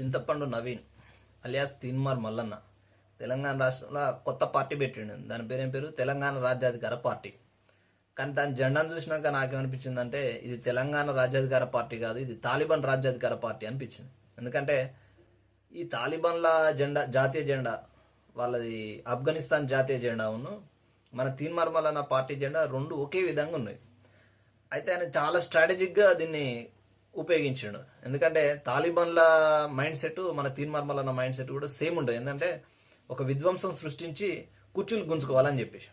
చింతపండు నవీన్ అలియాస్ తీన్మార్ మల్లన్న. తెలంగాణ రాష్ట్రంలో కొత్త పార్టీ పెట్టిండు. దాని పేరేం పేరు? తెలంగాణ రాజ్యాధికార పార్టీ. కానీ దాని జెండాను చూసినాక నాకేమనిపించిందంటే ఇది తెలంగాణ రాజ్యాధికార పార్టీ కాదు ఇది తాలిబాన్ రాజ్యాధికార పార్టీ అనిపించింది. ఎందుకంటే ఈ తాలిబాన్ల జెండా జాతీయ జెండా వాళ్ళది ఆఫ్ఘనిస్తాన్ జాతీయ జెండా ఉన్న మన తీన్మార్ మల్లన్న పార్టీ జెండా రెండు ఒకే విధంగా ఉన్నాయి. అయితే ఆయన చాలా స్ట్రాటజిక్గా దీన్ని ఉపయోగించాడు. ఎందుకంటే తాలిబాన్ల మైండ్ సెట్ మన తీన్మార్మల్ అన్న మైండ్ సెట్ కూడా సేమ్ ఉండదు. ఎందుకంటే ఒక విధ్వంసం సృష్టించి కుర్చీలు గుంజుకోవాలని చెప్పేసి.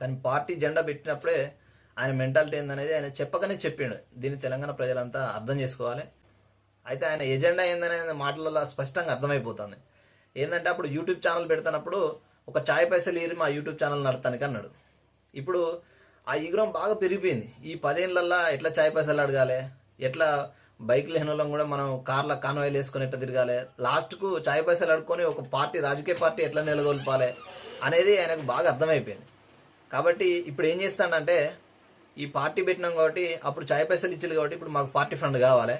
కానీ పార్టీ జెండా పెట్టినప్పుడే ఆయన మెంటాలిటీ ఏందనేది ఆయన చెప్పకనే చెప్పిండు. దీన్ని తెలంగాణ ప్రజలంతా అర్థం చేసుకోవాలి. అయితే ఆయన ఎజెండా ఏందనేది మాటలలో స్పష్టంగా అర్థమైపోతుంది. ఏంటంటే అప్పుడు యూట్యూబ్ ఛానల్ పెడుతున్నప్పుడు ఒక ఛాయ్ పైసలు ఏరి మా యూట్యూబ్ ఛానల్ నడతానికి అన్నాడు. ఇప్పుడు ఆ ఈగ్రం బాగా పెరిగిపోయింది. ఈ పదేళ్ళల్లో ఎట్లా ఛాయ్ పైసలు అడగాలి? ఎట్లా బైక్ లేని వాళ్ళం కూడా మనం కార్ల కాన్వాయిలు వేసుకొని ఎట్లా తిరగాలి? లాస్ట్కు చాయ్ పైసలు అడుక్కొని ఒక పార్టీ రాజకీయ పార్టీ ఎట్లా నెలకొల్పాలి అనేది ఆయనకు బాగా అర్థమైపోయింది. కాబట్టి ఇప్పుడు ఏం చేస్తాడంటే ఈ పార్టీ పెట్టినాం కాబట్టి అప్పుడు ఛాయ్ పైసలు ఇచ్చారు కాబట్టి ఇప్పుడు మాకు పార్టీ ఫండ్ కావాలి.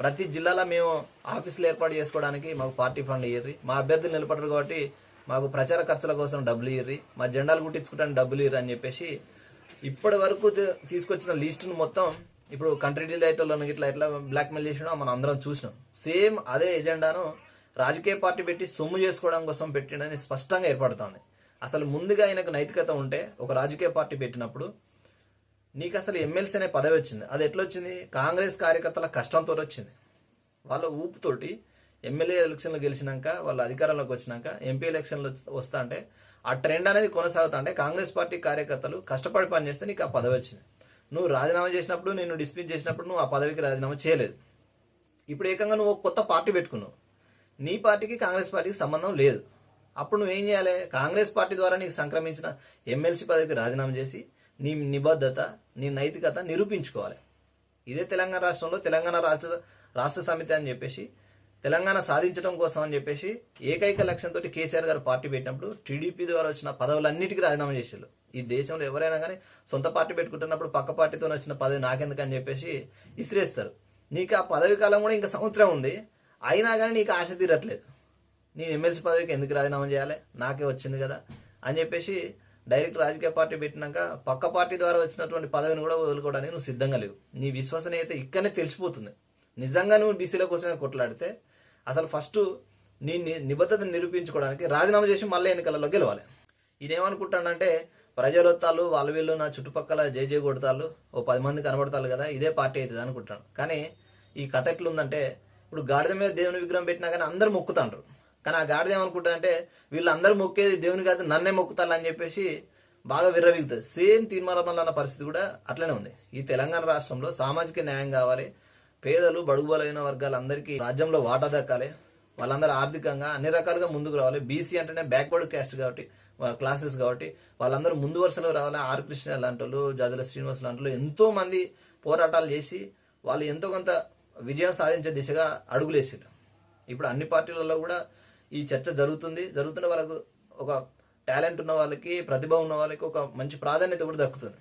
ప్రతి జిల్లాలో మేము ఆఫీసులు ఏర్పాటు చేసుకోవడానికి మాకు పార్టీ ఫండ్ ఇయ్యర్రి. మా అభ్యర్థులు నిలబడరు కాబట్టి మాకు ప్రచార ఖర్చుల కోసం డబ్బులు ఇయ్యర్రి. మా జెండాలు కుట్టించుకోవడానికి డబ్బులు ఇయ్యరు అని చెప్పేసి ఇప్పటి వరకు తీసుకొచ్చిన లిస్టును మొత్తం ఇప్పుడు కంట్రీ డిలైట్లో ఇట్లా ఎట్లా బ్లాక్మెయిల్ చేసినా మనం అందరం చూసినాం. సేమ్ అదే ఎజెండాను రాజకీయ పార్టీ పెట్టి సొమ్ము చేసుకోవడం కోసం పెట్టిండని స్పష్టంగా ఏర్పడుతోంది. అసలు ముందుగా ఆయనకు నైతికత ఉంటే ఒక రాజకీయ పార్టీ పెట్టినప్పుడు నీకు అసలు ఎమ్మెల్సీ అనే పదవి వచ్చింది. అది ఎట్లా వచ్చింది కాంగ్రెస్ కార్యకర్తల కష్టంతో వచ్చింది. వాళ్ళ ఊపుతోటి ఎమ్మెల్యే ఎలక్షన్లు గెలిచినాక వాళ్ళ అధికారంలోకి వచ్చినాక ఎంపీ ఎలక్షన్లు వస్తా అంటే ఆ ట్రెండ్ అనేది కొనసాగుతా అంటే కాంగ్రెస్ పార్టీ కార్యకర్తలు కష్టపడి పనిచేస్తే నీకు ఆ పదవి వచ్చింది. నువ్వు రాజీనామా చేసినప్పుడు నేను డిస్మిస్ చేసినప్పుడు నువ్వు ఆ పదవికి రాజీనామా చేయలేదు. ఇప్పుడు ఏకంగా నువ్వు ఒక కొత్త పార్టీ పెట్టుకున్నావు. నీ పార్టీకి కాంగ్రెస్ పార్టీకి సంబంధం లేదు. అప్పుడు నువ్వేం చేయాలి? కాంగ్రెస్ పార్టీ ద్వారా నీకు సంక్రమించిన ఎమ్మెల్సీ పదవికి రాజీనామా చేసి నీ నిబద్ధత నీ నైతికత నిరూపించుకోవాలి. ఇదే తెలంగాణ రాష్ట్రంలో తెలంగాణ రాష్ట్ర రాష్ట్ర సమితి అని చెప్పేసి తెలంగాణ సాధించడం కోసం అని చెప్పేసి ఏకైక లక్ష్యంతో కేసీఆర్ గారు పార్టీ పెట్టినప్పుడు టీడీపీ ద్వారా వచ్చిన పదవులన్నిటికీ రాజీనామా చేశారు ఈ దేశంలో ఎవరైనా కానీ సొంత పార్టీ పెట్టుకుంటున్నప్పుడు పక్క పార్టీతో వచ్చిన పదవి నాకెందుకని చెప్పేసి ఇసిరేస్తారు నీకు ఆ పదవి కాలం కూడా ఇంకా సంవత్సరం ఉంది. అయినా కానీ నీకు ఆశ తీరట్లేదు. నేను ఎమ్మెల్సీ పదవికి ఎందుకు రాజీనామా చేయాలి? నాకే వచ్చింది కదా అని చెప్పేసి డైరెక్ట్ రాజకీయ పార్టీ పెట్టినాక పక్క పార్టీ ద్వారా వచ్చినటువంటి పదవిని కూడా వదులుకోవడానికి నువ్వు సిద్ధంగా లేవు. నీ విశ్వసనీయత ఇక్కడనే తెలిసిపోతుంది. నిజంగా నువ్వు బీసీల కోసమే కొట్లాడితే అసలు ఫస్ట్ నీ నిబద్ధతను నిరూపించుకోవడానికి రాజీనామా చేసి మళ్ళీ ఎన్నికలలో గెలవాలి. ఈయనేమనుకుంటానంటే ప్రజలొత్తాలు వాళ్ళు వీళ్ళు నా చుట్టుపక్కల జై కొడతాళ్ళు ఓ పది మంది కనబడతారు కదా ఇదే పార్టీ అవుతుంది అనుకుంటాను. కానీ ఈ కథ ఎట్లుందంటే ఇప్పుడు గాడిద మీద దేవుని విగ్రహం పెట్టినా కానీ అందరు మొక్కుతాండ్రు. కానీ ఆ గాడిద ఏమనుకుంటారంటే వీళ్ళందరూ మొక్కేది దేవుని కాదు నన్నే మొక్కుతారు అని చెప్పేసి బాగా విర్రవీగుతుంది. సేమ్ తీర్మానం అన్న పరిస్థితి కూడా అట్లనే ఉంది. ఈ తెలంగాణ రాష్ట్రంలో సామాజిక న్యాయం కావాలి పేదలు బడుగు బలైన వర్గాలందరికీ రాజ్యంలో వాటా దక్కాలి వాళ్ళందరూ ఆర్థికంగా అన్ని రకాలుగా ముందుకు రావాలి. బీసీ అంటేనే బ్యాక్వర్డ్ క్యాస్ట్ కాబట్టి క్లాసెస్ కాబట్టి వాళ్ళందరూ ముందు వరుసలో రావాలి. ఆర్ కృష్ణ లాంటి వాళ్ళు జాజుల శ్రీనివాస్ లాంటి వాళ్ళు ఎంతో మంది పోరాటాలు చేసి వాళ్ళు ఎంతో కొంత విజయం సాధించే దిశగా అడుగులేసారు ఇప్పుడు అన్ని పార్టీలలో కూడా ఈ చర్చ జరుగుతుంది. జరుగుతున్న వాళ్ళకు ఒక టాలెంట్ ఉన్న వాళ్ళకి ప్రతిభ ఉన్న వాళ్ళకి ఒక మంచి ప్రాధాన్యత కూడా దక్కుతుంది.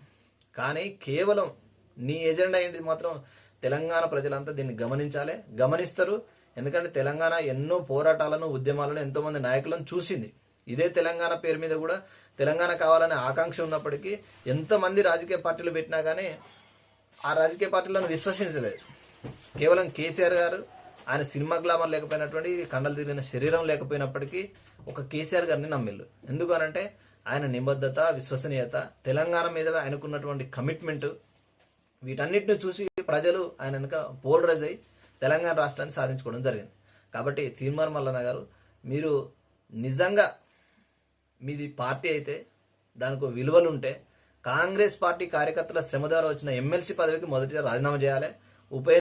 కానీ కేవలం నీ ఎజెండా ఏంటి మాత్రం తెలంగాణ ప్రజలంతా దీన్ని గమనించాలి. గమనిస్తారు. ఎందుకంటే తెలంగాణ ఎన్నో పోరాటాలను ఉద్యమాలను ఎంతోమంది నాయకులను చూసింది. ఇదే తెలంగాణ పేరు మీద కూడా తెలంగాణ కావాలనే ఆకాంక్ష ఉన్నప్పటికీ ఎంతమంది రాజకీయ పార్టీలు పెట్టినా కానీ ఆ రాజకీయ పార్టీలను విశ్వసించలేదు. కేవలం కేసీఆర్ గారు ఆయన సినిమా గ్లామర్ లేకపోయినటువంటి కండలు తిరిగిన శరీరం లేకపోయినప్పటికీ ఒక కేసీఆర్ గారిని నమ్మిల్లు. ఎందుకనంటే ఆయన నిబద్ధత విశ్వసనీయత తెలంగాణ మీద ఆయనకున్నటువంటి కమిట్మెంట్ వీటన్నిటిని చూసి ప్రజలు ఆయన వెనుక పోలరైజ్ అయ్యి తెలంగాణ రాష్ట్రాన్ని సాధించుకోవడం జరిగింది. కాబట్టి తీర్మార్ మల్లన్న గారు మీరు నిజంగా మీది పార్టీ అయితే దానికి విలువలు ఉంటే కాంగ్రెస్ పార్టీ కార్యకర్తల శ్రమ ద్వారా వచ్చిన ఎమ్మెల్సీ పదవికి మొదటిగా రాజీనామా చేయాలి. ఉప